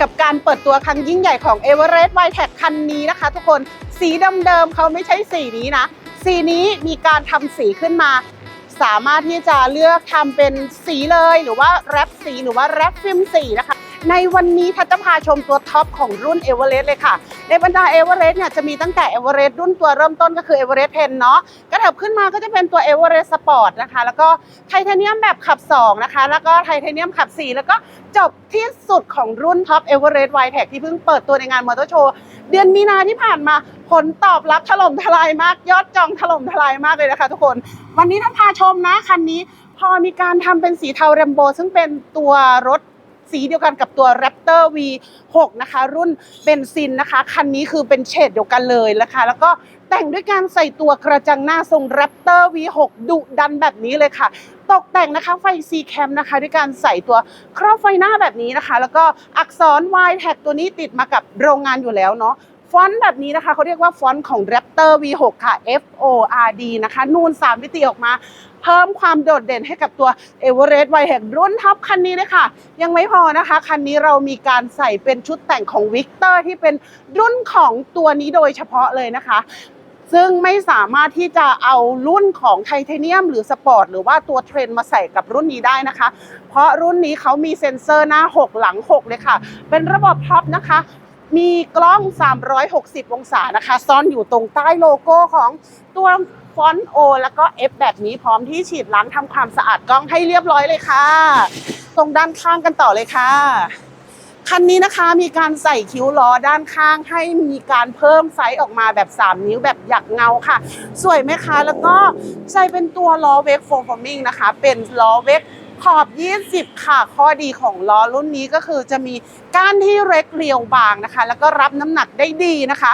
กับการเปิดตัวครั้งยิ่งใหญ่ของ e v e r e s t w i t e c คันนี้นะคะ ทุกคนสีเดิมๆเขาไม่ใช่สีนี้นะ สีนี้มีการทำสีขึ้นมา สามารถที่จะเลือกทำเป็นสีเลยหรือว่าแรปสีหรือว่าแรปฟิล์มสีนะคะ ในวันนี้ทัศจะพาชมตัวท็อปของรุ่น e v e r e s t เลยค่ะ ในบรรดา e v e r e s t เนี่ยจะมีตั้งแต่ e v e r e s t รุ่นตัวเริ่มต้นก็คือ e v e r e s t 10เพนเนาะกระเถิบขึ้นมาก็จะเป็นตัว e v e r e s t Sport นะคะ แล้วก็ไทเทเนียมแบบขับ 2 นะคะ แล้วก็ไทเทเนียมขับ 4 แล้วก็จบที่สุดของรุ่นท็อป e v e r e s t w i t e c ที่เพิ่งเปิดตัวในงานมอเตอร์โชว์เดือนมีนาที่ผ่านมาผลตอบรับถล่มทลายมาก ยอดจองถล่มทลายมากเลยนะคะ ทุกคน วันนี้ท่านพาชมนะคันนี้พอมีการทำเป็นสีเทาแรมโบซึ่งเป็นตัวรถ สีเดียวกันกับตัว Raptor V6 นะคะ รุ่นเบนซินนะคะ คันนี้คือเป็นเฉดเดียวกันเลยนะคะ แล้วก็แต่งด้วยการใส่ตัวกระจังหน้าทรง Raptor V6 ดุดันแบบนี้เลยค่ะ ตกแต่งนะคะไฟซีแคมนะคะ ด้วยการใส่ตัวครอบไฟหน้าแบบนี้นะคะ แล้วก็อักษร Y tag ตัวนี้ติดมากับโรงงานอยู่แล้วเนาะ อนต์แบบนี้นะคะเขาเรียกว่าฟอนต์ของ Raptor V6 ค่ะ F O R D นะคะ นูน 3 มิติออกมา เพิ่มความโดดเด่นให้กับตัว e v e r e s t w i t e c รุ่นท็อปคันนี้เลยค่ะ ยังไม่พอนะคะ คันนี้เรามีการใส่เป็นชุดแต่งของ Victor ที่เป็นรุ่นของตัวนี้โดยเฉพาะเลยนะคะซึ่งไม่สามารถที่จะเอารุ่นของไทเทเนียมหรือสปอร์ตหรือว่าตัวเทรนมาใส่กับรุ่นนี้ได้นะคะ เพราะรุ่นนี้เขามีเซ็นเซอร์หน้า 6 หลัง 6 เลยค่ะ เป็นระบบท็อปนะคะ มีกล้อง 360 องศานะคะ ซ่อนอยู่ตรงใต้โลโก้ของตัวฟอนต์ O แล้วก็ F แบบนี้พร้อมที่ฉีดล้างทำความสะอาดกล้องให้เรียบร้อยเลยค่ะ ตรงด้านข้างกันต่อเลยค่ะ คันนี้นะคะมีการใส่คิ้วล้อด้านข้างให้มีการเพิ่มไซส์ออกมาแบบ 3 นิ้วแบบหยักเงาค่ะ สวยไหมคะ แล้วก็ใส่เป็นตัวล้อเวกโฟมฟอร์มิงนะคะ เป็นล้อเวก ขอบ 20 ค่ะ ข้อดีของล้อรุ่นนี้ก็คือจะมีก้านที่เล็กเรียวบางนะคะ แล้วก็รับน้ำหนักได้ดีนะคะ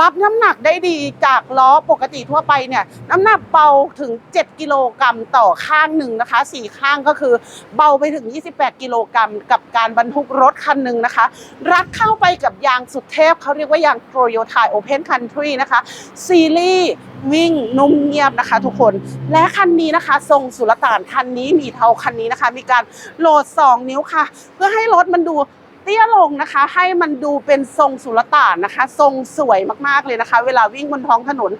รับน้ำหนักได้ดีจากล้อปกติทั่วไปเนี่ยน้ำหนักเบาถึง 7 กิโลกรัมต่อข้างหนึ่งนะคะสี่ข้างก็คือเบาไปถึง 28 กิโลกรัมกับการบรรทุกรถคันหนึ่งนะคะ รัดเข้าไปกับยางสุดเทพเขาเรียกว่ายาง Toyota Open Country นะคะซีรีส์ วิ่งนุ่มเงียบนะคะทุกคนและคันนี้นะคะทรงสุลต่านคันนี้มีเทาคันนี้นะคะ มีการโหลด 2 นิ้วค่ะ เพื่อให้รถมันดูเตี้ยลงนะคะ ให้มันดูเป็นทรงสุลต่านนะคะ ทรงสวยมากๆเลยนะคะ เวลาวิ่งบนท้องถนน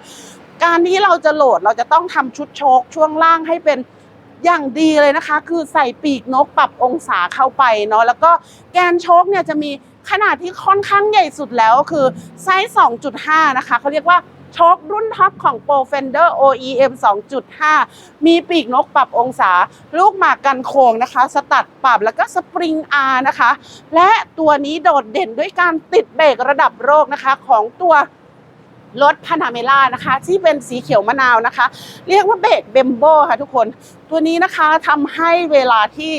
การที่เราจะโหลดเราจะต้องทำชุดโชคช่วงล่างให้เป็นอย่างดีเลยนะคะ คือใส่ปีกนกปรับองศาเข้าไปเนาะแล้วก็แกนโชคเนี่ยจะมีขนาดที่ค่อนข้างใหญ่สุดแล้วคือไซส์ 2.5 นะคะเขาเรียกว่า โชครุ่นท็อปของ Pro Fender OEM 2.5 มีปีกนกปรับองศา ลูกหมากกันโค้งนะคะ สตัดปรับแล้วก็สปริงอาร์นะคะ และตัวนี้โดดเด่นด้วยการติดเบรกระดับโลกนะคะของตัวรถพานาเมล่านะคะ ที่เป็นสีเขียวมะนาวนะคะ เรียกว่าเบรกเบมโบค่ะทุกคน ตัวนี้นะคะทำให้เวลาที่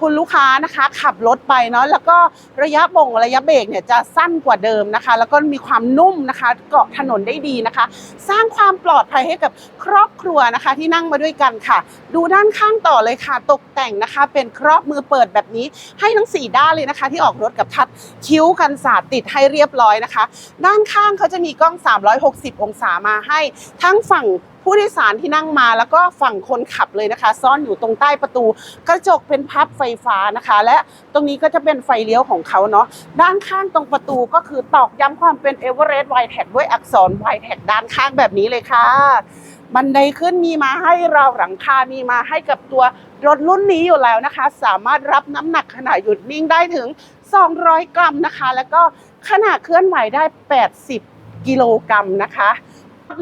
คุณลูกค้านะคะ ขับรถไปเนาะแล้วก็ระยะบ่งระยะเบรกเนี่ยจะสั้นกว่าเดิมนะคะ แล้วก็มีความนุ่มนะคะ เกาะถนนได้ดีนะคะ สร้างความปลอดภัยให้กับครอบครัวนะคะ ที่นั่งมาด้วยกันค่ะ ดูด้านข้างต่อเลยค่ะ ตกแต่งนะคะ เป็นครอบมือเปิดแบบนี้ ให้ทั้งสี่ด้านเลยนะคะ ที่ออกรถกับทัดคิ้วกันศาสตร์ติดให้เรียบร้อยนะคะ ด้านข้างเขาจะมีกล้อง 360 องศามาให้ทั้งฝั่ง ผู้โดยสารที่นั่งมาแล้วก็ฝั่งคนขับเลยนะคะ ซ่อนอยู่ตรงใต้ประตู กระจกเป็นพับไฟฟ้านะคะ และตรงนี้ก็จะเป็นไฟเลี้ยวของเขาเนาะด้านข้างตรงประตูก็คือตอกย้ำความเป็น e v e r e s t w i t e c ด้วยอักษร w i t e c ด้านข้างแบบนี้เลยค่ะบันไดขึ้นมีมาให้เราหลังคามีมาให้กับตัวรถรุ่นนี้อยู่แล้วนะคะ สามารถรับน้ำหนักขณะหยุดนิ่งได้ถึง 200 กรัมนะคะ แล้วก็ขนาดเคลื่อนไหวได้ 80 กิโลกรัมนะคะ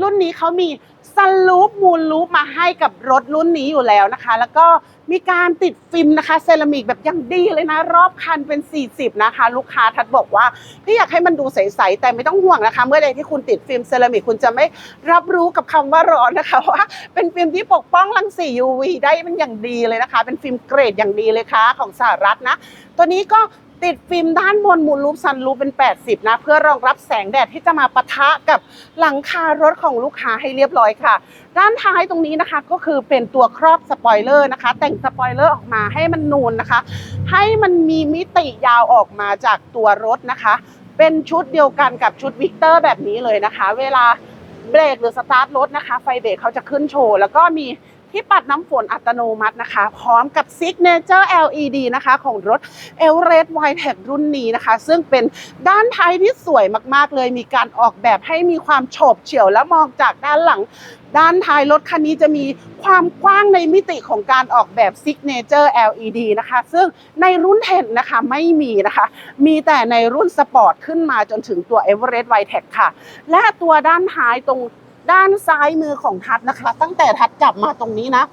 รุ่นนี้เขามี ซันลูปมูลลูปมาให้กับรถรุ่นนี้อยู่แล้วนะคะ แล้วก็มีการติดฟิล์มนะคะเซรามิกแบบยังดีเลยนะ รอบคันเป็น 40 นะคะ ลูกค้าทัดบอกว่าพี่อยากให้มันดูใส ๆ แต่ไม่ต้องห่วงนะคะ เมื่อใดที่คุณติดฟิล์มเซรามิกคุณจะไม่รับรู้กับคำว่าร้อนนะคะว่าเป็นฟิล์มที่ปกป้องรังสี UV ได้เป็นอย่างดีเลยนะคะ เป็นฟิล์มเกรดอย่างดีเลยค่ะของสหรัฐนะ ตัวนี้ก็ ติดฟิล์มด้านบนมูลรูปซันรูปเป็น 80 นะ เพื่อรองรับแสงแดดที่จะมาปะทะกับหลังคารถของลูกค้าให้เรียบร้อยค่ะ ด้านท้ายตรงนี้นะคะก็คือเป็นตัวครอบสปอยเลอร์นะคะ แต่งสปอยเลอร์ออกมาให้มันนูนนะคะ ให้มันมีมิติยาวออกมาจากตัวรถนะคะ เป็นชุดเดียวกันกับชุดวิกเตอร์แบบนี้เลยนะคะ เวลาเบรกหรือสตาร์ทรถนะคะ ไฟเบรกเขาจะขึ้นโชว์แล้วก็มี ที่ปัดน้ำฝนอัตโนมัตินะคะ พร้อมกับ Signature LED นะคะ ของรถ e v e r e s t w i t e c รุ่นนี้นะคะ ซึ่งเป็นด้านท้ายที่สวยมากๆเลย มีการออกแบบให้มีความโฉบเฉี่ยวและมองจากด้านหลัง ด้านท้ายรถคันนี้จะมีความกว้างในมิติของการออกแบบ Signature LED นะคะ ซึ่งในรุ่นเทนนะคะไม่มีนะคะ มีแต่ในรุ่นสปอร์ตขึ้นมาจนถึงตัว e v e r e s t w i t e c ค่ะ และตัวด้านท้ายตรง ด้านซ้ายมือของทัดนะคะ ตั้งแต่ทัดจับมาตรงนี้นะ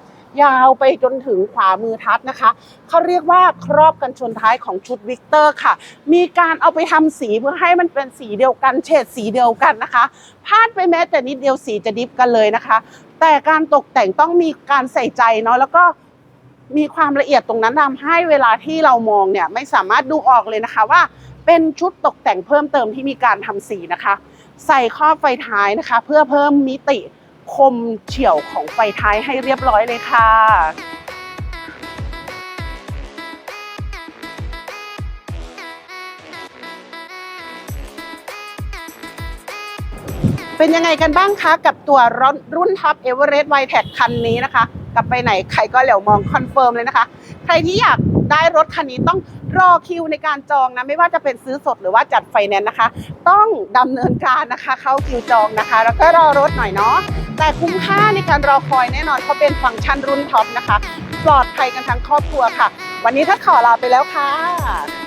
ยาวไปจนถึงขวามือทัดนะคะเขาเรียกว่าครอบกันชนท้ายของชุดวิกเตอร์ค่ะ มีการเอาไปทำสีเพื่อให้มันเป็นสีเดียวกันเฉดสีเดียวกันนะคะพลาดไปแม้แต่นิดเดียวสีจะดิฟกันเลยนะคะ แต่การตกแต่งต้องมีการใส่ใจเนาะแล้วก็มีความละเอียดตรงนั้นทำให้เวลาที่เรามองเนี่ยไม่สามารถดูออกเลยนะคะว่าเป็นชุดตกแต่งเพิ่มเติมที่มีการทำสีนะคะ ใส่ครอบไฟท้ายนะคะ เพื่อเพิ่มมิติคมเฉียวของไฟท้ายให้เรียบร้อยเลยค่ะเป็นยังไงกันบ้างคะ กับตัวรุ่นรุ่นท็อปเอเวอเรสต์ไวแท็กคันนี้นะคะ กลับไปไหนใครก็เหลียวมองคอนเฟิร์มเลยนะคะ ใครที่อยากได้รถคันนี้ต้อง รอคิวในการจองนะไม่ว่าจะเป็นซื้อสดหรือว่าจัดไฟแนนซ์นะคะ ต้องดำเนินการนะคะ เข้าคิวจองนะคะ แล้วก็รอรถหน่อยเนาะแต่คุ้มค่าในการรอคอยแน่นอนเพราะเป็นฟังก์ชันรุ่นท็อปนะคะ ปลอดภัยกันทั้งครอบครัวค่ะ วันนี้ถ้าขอลาไปแล้วค่ะ